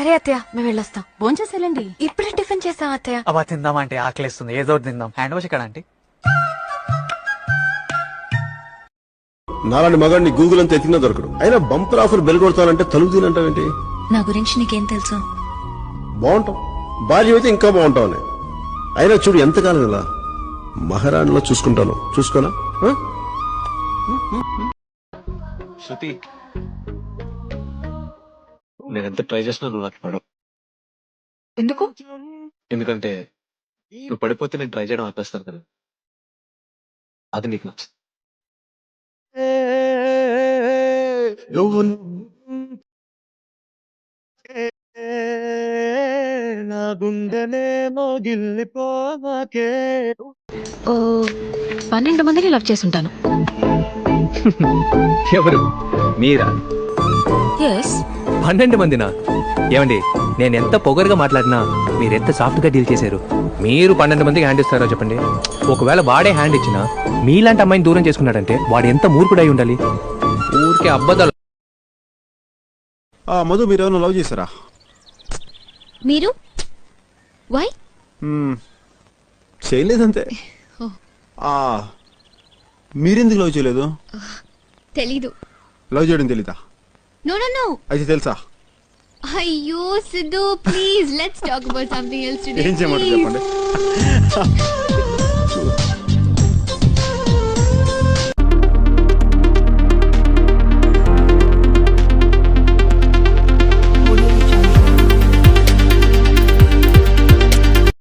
సరే అత్తయ్య మేము వెళ్ళొస్తాం. భోంచేసేలండి ఇప్పుడే టిఫిన్ చేసాం అత్తయ్య. అబ్బా తిందామంటే ఆకలిస్తుంది. ఏదో ఒకటి తిందాం. హ్యాండ్ వాష్ ఎక్కడ ఆంటీ? నాలాంటి మగాడిని గూగుల్ అంతా ఎతికినా దొరకడు. అయినా బంపర్ ఆఫర్ బెల్ కొడతానంటే తలుపు తినంటావేంటి నా గురించి నీకేం తెలుసు? బాగుంటాం. భార్య అయితే ఇంకా బాగుంటావు అయినా చూడు ఎంతకాలం ఇలా మహారాణిలో చూసుకుంటాను. చూసుకోనా? శృతి నేను ఎంత ట్రై చేసినా నువ్వు నాకు పడవు ఎందుకు? ఎందుకంటే నువ్వు పడిపోతే నేను ట్రై చేయడం ఆపేస్తాను కదా. అది నీకు నచ్చదు. నా గుండెనే మోగిల్లిపోవాకే ఓ పన్నెండు మందిని లవ్ చేసుంటాను ఎవరు? మీరా? ఎస్ పన్నెండు మందినా? ఏమండి నేను ఎంత పొగరుగా మాట్లాడినా మీరు ఎంత సాఫ్ట్గా డీల్ చేశారు? మీరు పన్నెండు మందికి హ్యాండ్ ఇస్తారో చెప్పండి. ఒకవేళ వాడే హ్యాండ్ ఇచ్చినా మీలాంటి అమ్మాయిని దూరం చేసుకున్నాడంటే వాడు ఎంత మూర్ఖుడై ఉండాలి? ఊరికే అబద్ధాలు. ఆ, మధు మీరు ఏమైనా లవ్ చేశారా? మీరు? వై. చేయలేదంతే ఆ, మీరెందుకు లవ్ చేయలేదు? తెలీదు. లవ్ చేయడం తెలీదా? నో నో నో అయితే తెలుసా? అయ్యో Siddhu please let's talk about something else today ఏం చేయమంటారు చెప్పండి?